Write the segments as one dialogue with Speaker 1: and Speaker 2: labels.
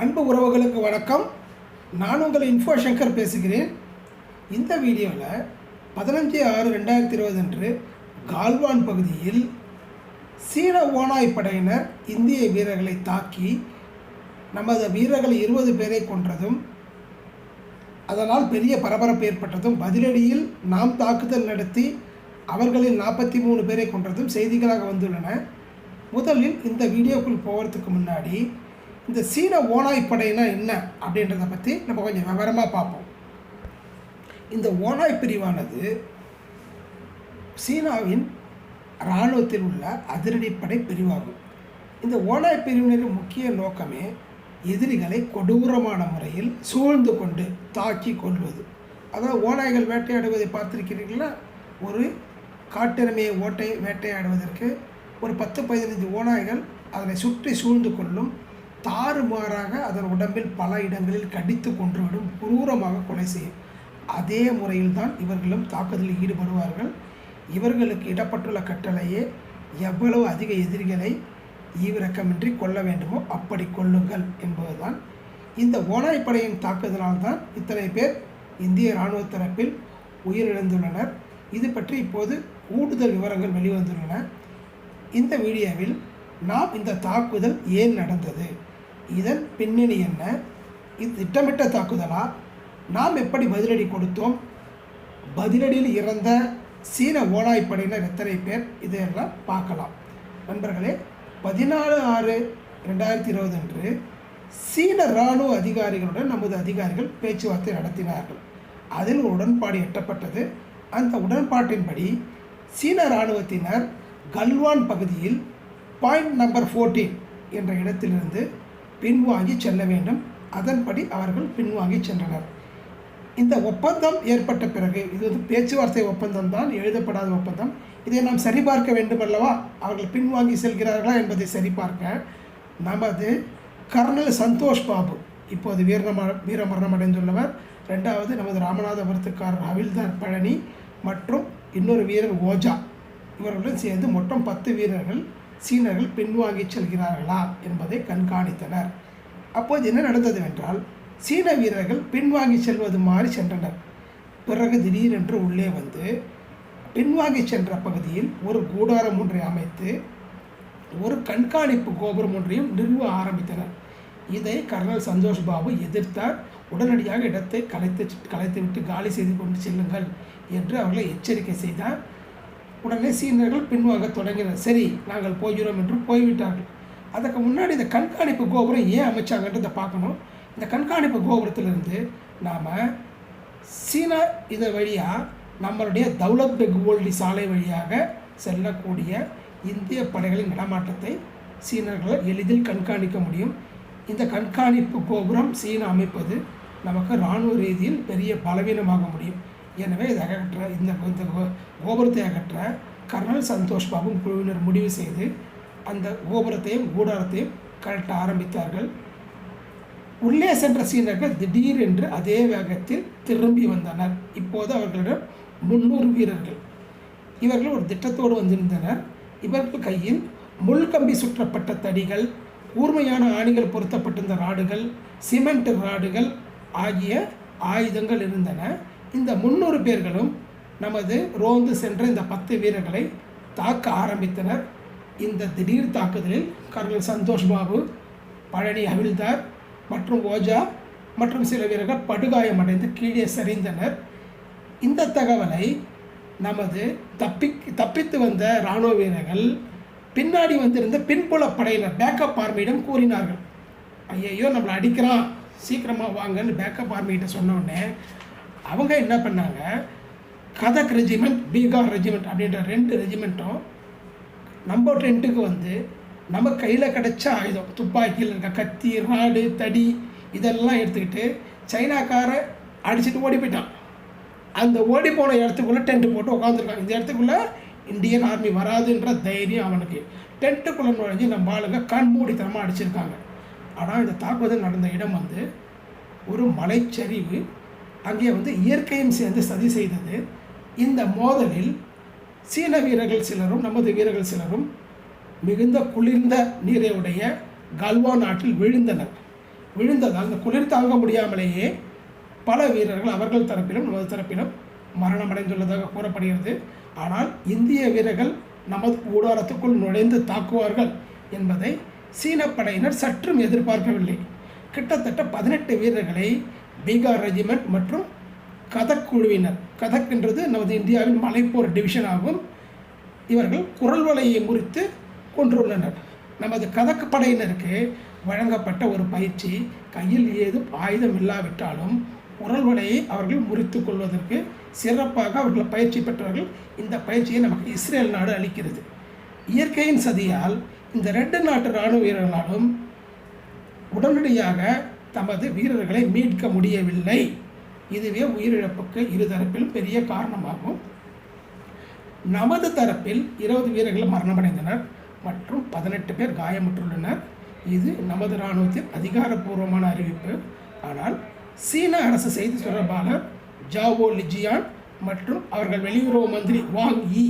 Speaker 1: அன்பு உறவுகளுக்கு வணக்கம். நான் உங்கள் இன்ஃபோ சங்கர் பேசுகிறேன். இந்த வீடியோவில் பதினஞ்சு ஆறு ரெண்டாயிரத்தி இருபது அன்று கால்வான் பகுதியில் சீன ஓனாய் படையினர் இந்திய வீரர்களை தாக்கி நமது வீரர்கள் இருபது பேரை கொன்றதும் அதனால் பெரிய பரபரப்பு ஏற்பட்டதும் பதிலடியில் நாம் தாக்குதல் நடத்தி அவர்களில் நாற்பத்தி மூணு பேரை கொன்றதும் செய்திகளாக வந்துள்ளன. முதலில் இந்த வீடியோக்குள் போகிறதுக்கு முன்னாடி இந்த சீன ஓனாய் படைனா என்ன அப்படின்றத பற்றி நம்ம கொஞ்சம் விவரமாக பார்ப்போம். இந்த ஓனாய் பிரிவானது சீனாவின் இராணுவத்தில் உள்ள அதிரடிப்படை பிரிவாகும். இந்த ஓனாய் பிரிவினரின் முக்கிய நோக்கமே எதிரிகளை கொடூரமான முறையில் சூழ்ந்து கொண்டு தாக்கி கொள்வது. அதாவது ஓநாய்கள் வேட்டையாடுவதை பார்த்துருக்கிறீர்களா? ஒரு காட்டெருமையை ஓட்டை வேட்டையாடுவதற்கு ஒரு பத்து பதினைந்து ஓநாய்கள் அதனை சுற்றி சூழ்ந்து கொள்ளும் தாறுமாறாக அதன் உடம்பில் பல இடங்களில் கடித்து கொன்றுவிடும் குரூரமாக கொலை செய்யும். அதே முறையில் தான் இவர்களும் தாக்குதலில் ஈடுபடுவார்கள். இவர்களுக்கு இடப்பட்டுள்ள கட்டளையே எவ்வளவு அதிக எதிரிகளை ஈவிரக்கமின்றி கொல்ல வேண்டுமோ அப்படி கொள்ளுங்கள் என்பதுதான். இந்த ஓலைப்படையின் தாக்குதலால்தான் தாக்குதலால் தான் இத்தனை பேர் இந்திய இராணுவ தரப்பில் உயிரிழந்துள்ளனர். இது பற்றி இப்போது கூடுதல் விவரங்கள் வெளிவந்துள்ளன. இந்த வீடியோவில் நாம் இந்த தாக்குதல் ஏன் நடந்தது? இதன் பின்னணி என்ன? இது திட்டமிட்ட தாக்குதலா? நாம் எப்படி பதிலடி கொடுத்தோம்? பதிலடியில் இறந்த சீன ஓனாய் எத்தனை பேர்? இதையெல்லாம் பார்க்கலாம். நண்பர்களே பதினாலு ஆறு ரெண்டாயிரத்தி இருபது அன்று சீன இராணுவ அதிகாரிகளுடன் நமது அதிகாரிகள் பேச்சுவார்த்தை நடத்தினார்கள். அதில் ஒரு உடன்பாடு எட்டப்பட்டது. அந்த உடன்பாட்டின்படி சீன இராணுவத்தினர் கல்வான் பகுதியில் பாயிண்ட் நம்பர் ஃபோர்டீன் என்ற இடத்திலிருந்து பின்வாங்கி செல்ல வேண்டும். அதன்படி அவர்கள் பின்வாங்கி சென்றனர். இந்த ஒப்பந்தம் ஏற்பட்ட பிறகு இது வந்து பேச்சுவார்த்தை ஒப்பந்தம் தான் எழுதப்படாத ஒப்பந்தம். இதை நாம் சரிபார்க்க வேண்டும் அல்லவா? அவர்கள் பின்வாங்கி செல்கிறார்களா என்பதை சரிபார்க்க நமது கர்னல் சந்தோஷ் பாபு இப்போது வீரம வீரமரணம் அடைந்துள்ளவர் ரெண்டாவது நமது ராமநாதபுரத்துக்காரர் ஹவில்தார் பழனி மற்றும் இன்னொரு வீரர் ஓஜா. இவர்களுடன் சேர்ந்து மொத்தம் பத்து வீரர்கள் சீனர்கள் பின்வாங்கி செல்கிறார்களா என்பதை கண்காணித்தனர். அப்போது என்ன நடந்தது என்றால் சீன வீரர்கள் பின்வாங்கி செல்வது மாதிரி சென்றனர். பிறகு திடீரென்று உள்ளே வந்து பின்வாங்கி சென்ற பகுதியில் ஒரு கூடாரம் ஒன்றை அமைத்து ஒரு கண்காணிப்பு கோபுரம் ஒன்றையும் நிறுவ ஆரம்பித்தனர். இதை கர்னல் சந்தோஷ் பாபு எதிர்த்தார். உடனடியாக இடத்தை கலைத்து கலைத்துவிட்டு காலி செய்து கொண்டு செல்லுங்கள் என்று அவர்களை எச்சரிக்கை செய்தார். உடனே சீனர்கள் பின்வாங்க தொடங்கினர். சரி நாங்கள் போகிறோம் என்று போய்விட்டார்கள். அதுக்கு முன்னாடி இந்த கண்காணிப்பு கோபுரம் ஏன் அமைச்சாங்கன்றதை பார்க்கணும். இந்த கண்காணிப்பு கோபுரத்திலிருந்து நாம் சீனா இதை வழியாக நம்மளுடைய தௌலத் பெக் ஓல்டி சாலை வழியாக செல்லக்கூடிய இந்திய படைகளின் நடமாட்டத்தை சீனர்கள் எளிதில் கண்காணிக்க முடியும். இந்த கண்காணிப்பு கோபுரம் சீனா அமைப்பது நமக்கு இராணுவ ரீதியில் பெரிய பலவீனமாக முடியும். எனவே இதை அகற்ற இந்த இந்த கோ- கோபுரத்தை அகற்ற கர்னல் சந்தோஷ் பாபும் குழுவினர் முடிவு செய்து அந்த கோபுரத்தையும் கூடாரத்தையும் கழட்ட ஆரம்பித்தார்கள். உள்ளே சென்ற சீனர்கள் திடீரென்று அதே வேகத்தில் திரும்பி வந்தனர். இப்போது அவர்களிடம் முன்னூறு வீரர்கள். இவர்கள் ஒரு திட்டத்தோடு வந்திருந்தனர். இவர்கள் கையில் முள்கம்பி சுற்றப்பட்ட தடிகள் கூர்மையான ஆணிகள் பொருத்தப்பட்டிருந்த ராடுகள் சிமெண்ட் ராடுகள் ஆகிய ஆயுதங்கள் இருந்தன. இந்த முன்னூறு பேர்களும் நமது ரோந்து சென்ற இந்த பத்து வீரர்களை தாக்க ஆரம்பித்தனர். இந்த திடீர் தாக்குதலில் கர்னல் சந்தோஷ் பாபு பழனி அவிழ்தார் மற்றும் ஓஜா மற்றும் சில வீரர்கள் படுகாயமடைந்து கீழே சரிந்தனர். இந்த தகவலை நமது தப்பி தப்பித்து வந்த இராணுவ வீரர்கள் பின்னாடி வந்திருந்த பின்புல படையினர் பேக்கப் ஆர்மியிடம் கூறினார்கள். ஐயையோ நம்மளை அடிக்கிறான். சீக்கிரமாக வாங்கன்னு பேக்கப் ஆர்மிகிட்ட சொன்னோடனே அவங்க என்ன பண்ணாங்க? கதக் ரெஜிமெண்ட் பீகார் ரெஜிமெண்ட் அப்படின்ற ரெண்டு ரெஜிமெண்ட்டும் நம்ம டென்ட்டுக்கு வந்து நம்ம கையில் கிடைச்ச ஆயுதம் துப்பாக்கியில் இருக்க கத்தி ராடு தடி இதெல்லாம் எடுத்துக்கிட்டு சைனாக்கார அடிச்சுட்டு ஓடி போயிட்டான். அந்த ஓடி போன இடத்துக்குள்ளே டென்ட்டு போட்டு உட்காந்துருக்கான் இந்த இடத்துக்குள்ளே இந்தியன் ஆர்மி வராதுன்ற தைரியம் அவனுக்கு. டென்ட்டுக்குள்ளே நுழைஞ்சு நம்ம ஆளுங்க கண்மூடித்தனமாக அடிச்சிருக்காங்க. ஆனால் இந்த தாக்குதல் நடந்த இடம் வந்து ஒரு மலைச்சரிவு அங்கே வந்து இயற்கையும் சேர்ந்து சதி செய்தது. இந்த மோதலில் சீன வீரர்கள் சிலரும் நமது வீரர்கள் சிலரும் மிகுந்த குளிர்ந்த நீரை உடைய கல்வா நாட்டில் விழுந்தனர். விழுந்ததால் அந்த குளிர் தாங்க முடியாமலேயே பல வீரர்கள் அவர்கள் தரப்பிலும் நமது தரப்பிலும் மரணமடைந்துள்ளதாக கூறப்படுகிறது. ஆனால் இந்திய வீரர்கள் நமது ஊடாரத்துக்குள் நுழைந்து தாக்குவார்கள் என்பதை சீன படையினர் சற்றும் எதிர்பார்க்கவில்லை. கிட்டத்தட்ட பதினெட்டு வீரர்களை பீகார் ரெஜிமெண்ட் மற்றும் கதக் குழுவினர். கதக் என்றது நமது இந்தியாவின் மலைப்போர் டிவிஷன் ஆகும். இவர்கள் குரல் வலையை முறித்து கொன்றுள்ளனர். நமது கதக்கு படையினருக்கு வழங்கப்பட்ட ஒரு பயிற்சி கையில் ஏதும் ஆயுதம் இல்லாவிட்டாலும் குரல் வலையை அவர்கள் முறித்து கொள்வதற்கு சிறப்பாக அவர்கள் பயிற்சி பெற்றவர்கள் இந்த பயிற்சியை நமக்கு இஸ்ரேல் நாடு அளிக்கிறது. இயற்கையின் சதியால் இந்த ரெண்டு நாட்டு இராணுவ வீரர்களாலும் உடனடியாக தமது வீரர்களை மீட்க முடியவில்லை. இதுவே உயிரிழப்புக்கு இருதரப்பிலும் பெரிய காரணமாகும். நமது தரப்பில் இருபது வீரர்கள் மரணமடைந்தனர் மற்றும் பதினெட்டு பேர் காயமுற்றுள்ளனர். இது நமது இராணுவத்தின் அதிகாரப்பூர்வமான அறிவிப்பு. ஆனால் சீன அரசு செய்தி தொடர்பாளர் ஜாவோ லிஜியான் மற்றும் அவர்கள் வெளியுறவு மந்திரி வாங் இ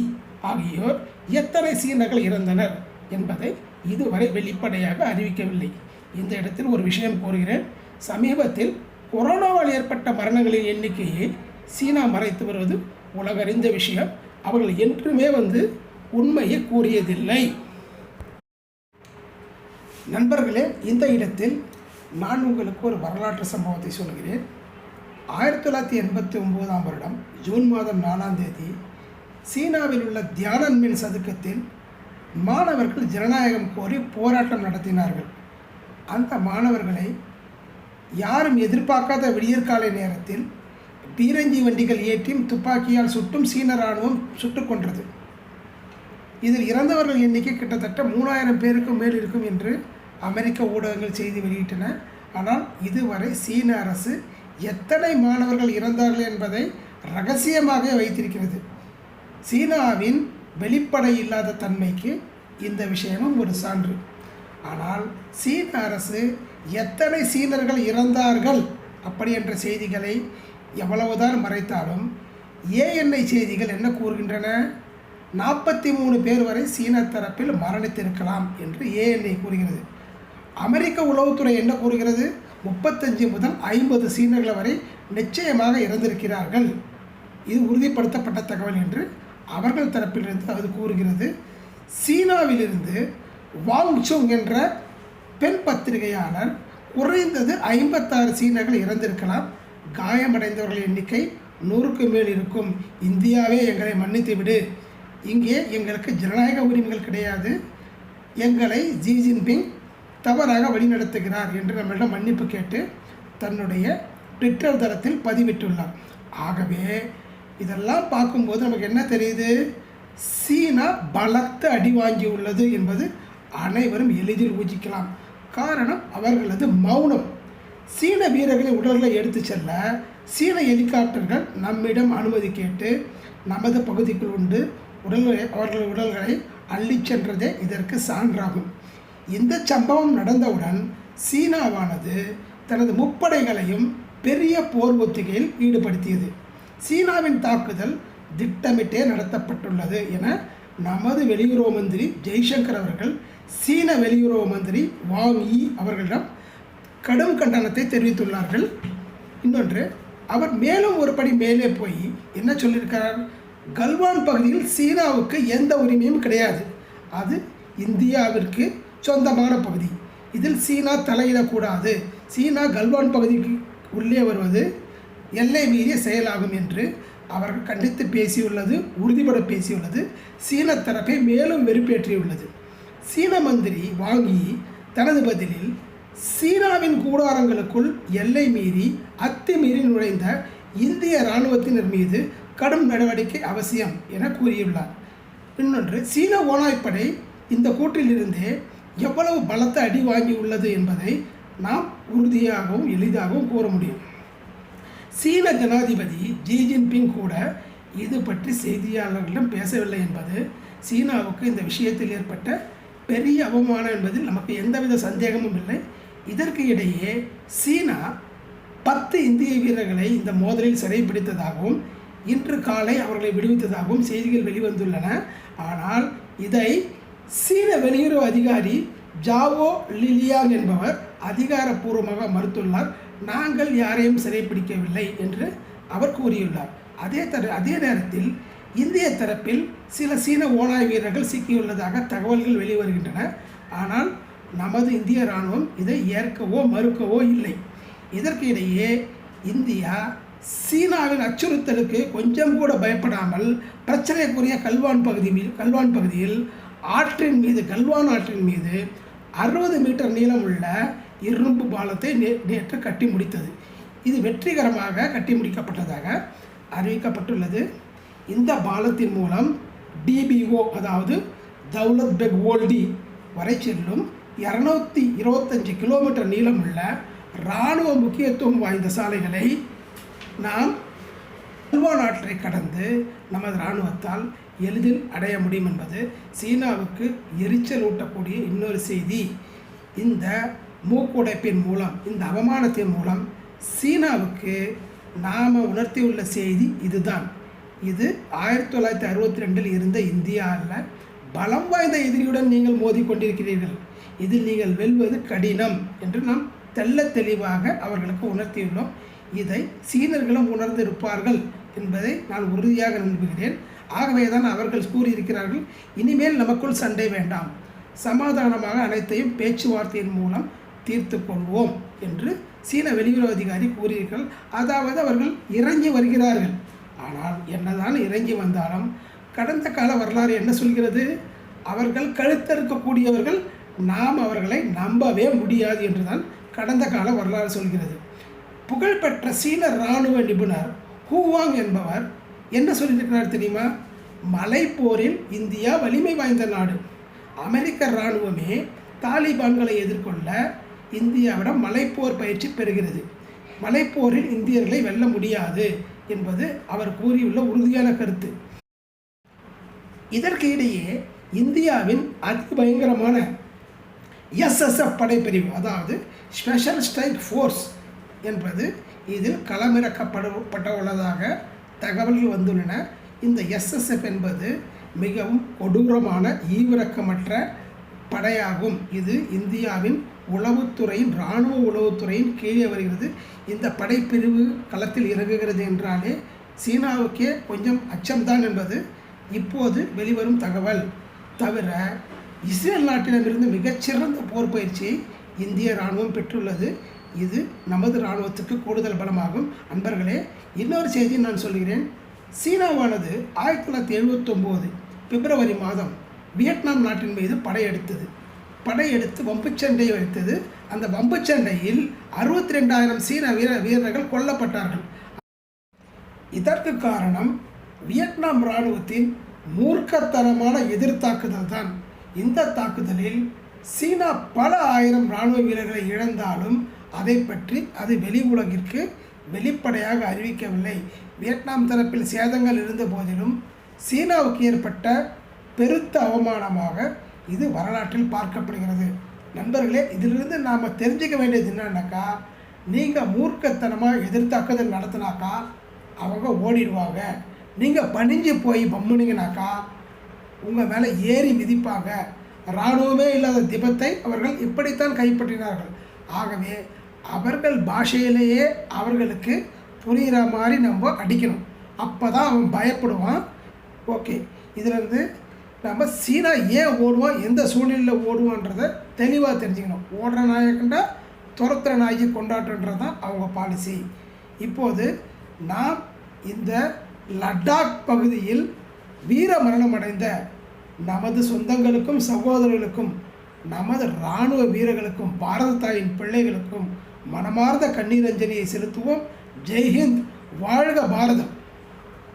Speaker 1: ஆகியோர் எத்தனை சீனர்கள் இறந்தனர் என்பதை இதுவரை வெளிப்படையாக அறிவிக்கவில்லை. இந்த இடத்தில் ஒரு விஷயம் கூறுகிறேன். சமீபத்தில் கொரோனாவால் ஏற்பட்ட மரணங்களின் எண்ணிக்கையை சீனா மறைத்து வருவது உலகறிந்த விஷயம். அவர்கள் என்றுமே வந்து உண்மையை கூறியதில்லை. நண்பர்களே இந்த இடத்தில் நான் உங்களுக்கு ஒரு வரலாற்று சம்பவத்தை சொல்கிறேன். ஆயிரத்தி தொள்ளாயிரத்தி எண்பத்தி ஒம்போதாம் வருடம் ஜூன் மாதம் நாலாம் தேதி சீனாவில் உள்ள தியானன்மின் சதுக்கத்தில் மாணவர்கள் ஜனநாயகம் கோரி போராட்டம் நடத்தினார்கள். அந்த மாணவர்களை யாரும் எதிர்பார்க்காத விடியற்காலை நேரத்தில் பீரங்கி வண்டிகள் ஏற்றியும் துப்பாக்கியால் சுட்டும் சீன இராணுவம் சுட்டு கொன்றது. இதில் இறந்தவர்கள் எண்ணிக்கை கிட்டத்தட்ட மூணாயிரம் பேருக்கும் மேல் இருக்கும் என்று அமெரிக்க ஊடகங்கள் செய்தி வெளியிட்டன. ஆனால் இதுவரை சீன அரசு எத்தனை மாணவர்கள் இறந்தார்கள் என்பதை ரகசியமாக வைத்திருக்கிறது. சீனாவின் வெளிப்படையில்லாத தன்மைக்கு இந்த விஷயமும் ஒரு சான்று. ஆனால் சீன அரசு எத்தனை சீனர்கள் இறந்தார்கள் அப்படி என்ற செய்திகளை எவ்வளவுதான் மறைத்தாலும் ஏஎன்ஐ செய்திகள் என்ன கூறுகின்றன? நாற்பத்தி மூணு பேர் வரை சீன தரப்பில் மரணித்திருக்கலாம் என்று ஏஎன்ஐ கூறுகிறது. அமெரிக்க உளவுத்துறை என்ன கூறுகிறது? முப்பத்தஞ்சு முதல் ஐம்பது சீனர்கள் வரை நிச்சயமாக இறந்திருக்கிறார்கள். இது உறுதிப்படுத்தப்பட்ட தகவல் என்று அவர்கள் தரப்பிலிருந்து அது கூறுகிறது. சீனாவிலிருந்து வாங்சுங் என்ற பெண் பத்திரிகையாளர் குறைந்தது ஐம்பத்தாறு சீனர்கள் இறந்திருக்கலாம். காயமடைந்தவர்கள் எண்ணிக்கை நூறுக்கு மேல் இருக்கும். இந்தியாவே எங்களை மன்னித்து விடு. இங்கே எங்களுக்கு ஜனநாயக உரிமைகள் கிடையாது. எங்களை ஜி ஜின்பிங் தவறாக வழிநடத்துகிறார் என்று நம்மளிடம் மன்னிப்பு கேட்டு தன்னுடைய ட்விட்டர் தளத்தில் பதிவிட்டுள்ளார். ஆகவே இதெல்லாம் பார்க்கும்போது நமக்கு என்ன தெரியுது? சீனா பலத்த அடி வாங்கி உள்ளது என்பது அனைவரும் எளிதில் ஊகிக்கலாம். காரணம் அவர்களது மௌனம். சீன வீரர்களை உடல்களை எடுத்து செல்ல சீன ஹெலிகாப்டர்கள் நம்மிடம் அனுமதி கேட்டு நமது பகுதிக்குள் உண்டு. உடல்களை அவர்கள் உடல்களை அள்ளிச் சென்றதே இதற்கு சான்றாகும். இந்த சம்பவம் நடந்தவுடன் சீனாவானது தனது முப்படைகளையும் பெரிய போர் ஒத்திகையில் ஈடுபடுத்தியது. சீனாவின் தாக்குதல் திட்டமிட்டே நடத்தப்பட்டுள்ளது என நமது வெளியுறவு மந்திரி ஜெய்சங்கர் அவர்கள் சீன வெளியுறவு மந்திரி வாங் யி அவர்களிடம் கடும் கண்டனத்தை தெரிவித்துள்ளார்கள். இன்னொன்று அவர் மேலும் ஒரு படி மேலே போய் என்ன சொல்லியிருக்கிறார்? கல்வான் பகுதியில் சீனாவுக்கு எந்த உரிமையும் கிடையாது. அது இந்தியாவிற்கு சொந்தமான பகுதி. இதில் சீனா தலையிடக்கூடாது. சீனா கல்வான் பகுதிக்கு உள்ளே வருவது எல்லை மீறிய செயலாகும் என்று அவர்கள் கண்டித்து பேசியுள்ளது உறுதிபட பேசியுள்ளது. சீன தரப்பை மேலும் வெறுப்பேற்றியுள்ளது. சீன மந்திரி வாங்கி தனது பதிலில் சீனாவின் கூடாரங்களுக்குள் எல்லை மீறி அத்துமீறி நுழைந்த இந்திய இராணுவத்தினர் மீது கடும் நடவடிக்கை அவசியம் என கூறியுள்ளார். இன்னொன்று சீன ஓனாய்ப்படை இந்த கூற்றிலிருந்தே எவ்வளவு பலத்த அடி வாங்கி உள்ளது என்பதை நாம் உறுதியாகவும் எளிதாகவும் கூற முடியும். சீன ஜனாதிபதி ஜி ஜின்பிங் கூட இது பற்றி செய்தியாளர்களிடம் பேசவில்லை என்பது சீனாவுக்கு இந்த விஷயத்தில் ஏற்பட்ட பெரிய அவமானம் என்பதில் நமக்கு எந்தவித சந்தேகமும் இல்லை. இதற்கு இடையே சீனா பத்து இந்திய வீரர்களை இந்த மோதலில் சிறைப்பிடித்ததாகவும் இன்று காலை அவர்களை விடுவித்ததாகவும் செய்திகள் வெளிவந்துள்ளன. ஆனால் இதை சீன வெளியுறவு அதிகாரி ஜாவோ லிலியாங் என்பவர் அதிகாரப்பூர்வமாக மறுத்துள்ளார். நாங்கள் யாரையும் சிறைப்பிடிக்கவில்லை என்று அவர் கூறியுள்ளார். அதே தர அதே நேரத்தில் இந்திய தரப்பில் சில சீன ஓனாய் வீரர்கள் சிக்கியுள்ளதாக தகவல்கள் வெளிவருகின்றன. ஆனால் நமது இந்திய இராணுவம் இதை ஏற்கவோ மறுக்கவோ இல்லை. இதற்கு இடையே இந்தியா சீனாவின் அச்சுறுத்தலுக்கு கொஞ்சம் கூட பயப்படாமல் பிரச்சனைக்குரிய கல்வான் பகுதி மீது கல்வான் பகுதியில் ஆற்றின் மீது கல்வான் ஆற்றின் மீது அறுபது மீட்டர் நீளம் உள்ள இரும்பு பாலத்தை நே நேற்று கட்டி முடித்தது. இது வெற்றிகரமாக கட்டி முடிக்கப்பட்டதாக அறிவிக்கப்பட்டுள்ளது. இந்த பாலத்தின் மூலம் டிபிஓ அதாவது தௌலத் பெக் ஓல்டி வரை செல்லும் இரநூத்தி இருபத்தஞ்சு கிலோமீட்டர் நீளமுள்ள இராணுவ முக்கியத்துவம் வாய்ந்த சாலைகளை நாம் அல்வா நாட்டை கடந்து நமது இராணுவத்தால் எளிதில் அடைய முடியும் என்பது சீனாவுக்கு எரிச்சல் ஊட்டக்கூடிய இன்னொரு செய்தி. இந்த மூக்குடைப்பின் மூலம் இந்த அவமானத்தின் மூலம் சீனாவுக்கு நாம் உணர்த்தியுள்ள செய்தி இதுதான். இது ஆயிரத்தி தொள்ளாயிரத்தி அறுபத்தி ரெண்டில் இருந்த இந்தியாவில் பலம் வாய்ந்த எதிரியுடன் நீங்கள் மோதிக்கொண்டிருக்கிறீர்கள். இதில் நீங்கள் வெல்வது கடினம் என்று நாம் தெள்ள தெளிவாக அவர்களுக்கு உணர்த்தியுள்ளோம். இதை சீனர்களும் உணர்ந்திருப்பார்கள் என்பதை நான் உறுதியாக நம்புகிறேன். ஆகவே தான் அவர்கள் கூறியிருக்கிறார்கள் இனிமேல் நமக்குள் சண்டை வேண்டாம். சமாதானமாக அனைத்தையும் பேச்சுவார்த்தையின் மூலம் தீர்த்து கொள்வோம் என்று சீன வெளியுறவு அதிகாரி கூறியிருக்கிறார். அதாவது அவர்கள் இறங்கி வருகிறார்கள். ஆனால் என்னதான் இறங்கி வந்தாலும் கடந்த கால வரலாறு என்ன சொல்கிறது? அவர்கள் கழுத்தறுக்கக்கூடியவர்கள் நாம் அவர்களை நம்பவே முடியாது என்றுதான் கடந்த கால வரலாறு சொல்கிறது. புகழ்பெற்ற சீன இராணுவ நிபுணர் ஹூவாங் என்பவர் என்ன சொல்லியிருக்கிறார் தெரியுமா? மலைப்போரில் இந்தியா வலிமை வாய்ந்த நாடு. அமெரிக்க இராணுவமே தாலிபான்களை எதிர்கொள்ள இந்தியாவிடம் மலைப்போர் பயிற்சி பெறுகிறது. மலைப்போரில் இந்தியர்களை வெல்ல முடியாது. என்பது அவர் கூறியுள்ள உறுதியான கருத்து. இதற்கு இடையே இந்தியாவின் அதிபயங்கரமான எஸ்எஸ்எஃப் படைப்பிரிவு அதாவது ஸ்பெஷல் ஸ்ட்ரைக் ஃபோர்ஸ் என்பது இதில் களமிறக்கப்பட உள்ளதாக தகவல்கள் வந்துள்ளன. இந்த எஸ்எஸ்எஃப் என்பது மிகவும் கொடூரமான ஈவிரக்கமற்ற படையாகும். இது இந்தியாவின் உளவுத்துறையின் இராணுவ உளவுத்துறையின் கீழே வருகிறது. இந்த படைப்பிரிவு களத்தில் இறங்குகிறது என்றாலே சீனாவுக்கே கொஞ்சம் அச்சம்தான் என்பது இப்போது வெளிவரும் தகவல். தவிர இஸ்ரேல் நாட்டிடமிருந்து மிகச்சிறந்த போர் பயிற்சியை இந்திய இராணுவம் பெற்றுள்ளது. இது நமது இராணுவத்துக்கு கூடுதல் பலமாகும். அன்பர்களே இன்னொரு செய்தி நான் சொல்கிறேன். சீனாவானது ஆயிரத்தி தொள்ளாயிரத்தி எழுபத்தொம்போது பிப்ரவரி மாதம் வியட்நாம் நாட்டின் மீது படையெடுத்தது. படையெடுத்து வம்புச்சண்டை வைத்தது. அந்த வம்புச்சண்டையில் அறுபத்தி ரெண்டாயிரம் சீன வீர வீரர்கள் கொல்லப்பட்டார்கள். இதற்கு காரணம் வியட்நாம் இராணுவத்தின் மூர்க்கத்தனமான எதிர்த்தாக்குதல் தான் இந்த தாக்குதலில் சீனா பல ஆயிரம் இராணுவ வீரர்களை இழந்தாலும் அதை பற்றி அது வெளி உலகிற்கு வெளிப்படையாக அறிவிக்கவில்லை. வியட்நாம் தரப்பில் சேதங்கள் இருந்த போதிலும் சீனாவுக்கு ஏற்பட்ட பெருத்த அவமானமாக இது வரலாற்றில் பார்க்கப்படுகிறது. நண்பர்களே இதிலிருந்து நாம் தெரிஞ்சுக்க வேண்டியது என்னன்னாக்கா நீங்கள் மூர்க்கத்தனமாக எதிர்த்தாக்குதல் நடத்தினாக்கா அவங்க ஓடிடுவாங்க. நீங்கள் பணிஞ்சு போய் பம்முனிங்கனாக்கா உங்கள் மேலே ஏறி மிதிப்பாங்க. இராணுவமே இல்லாத திபத்தை அவர்கள் இப்படித்தான் கைப்பற்றினார்கள். ஆகவே அவர்கள் பாஷையிலேயே அவர்களுக்கு புரிகிற மாதிரி நம்ம அடிக்கணும். அப்போ தான் அவன் பயப்படுவான். ஓகே இதிலேருந்து நம்ம சீனா ஏன் ஓடுவோம் எந்த சூழ்நிலையில் ஓடுவோன்றதை தெளிவாக தெரிஞ்சுக்கணும். ஓடுற நாயக்கண்டா துரத்துற நாய்க்கு கொண்டாட்டுன்றது தான் அவங்க பாலிசி இப்போது நாம் இந்த லடாக் பகுதியில் வீர மரணம் அடைந்த நமது சொந்தங்களுக்கும் சகோதரர்களுக்கும் நமது இராணுவ வீரர்களுக்கும் பாரத தாயின் பிள்ளைகளுக்கும் மனமார்ந்த கண்ணீரஞ்சலியை செலுத்துவோம். ஜெய்ஹிந்த் வாழ்க பாரதம்!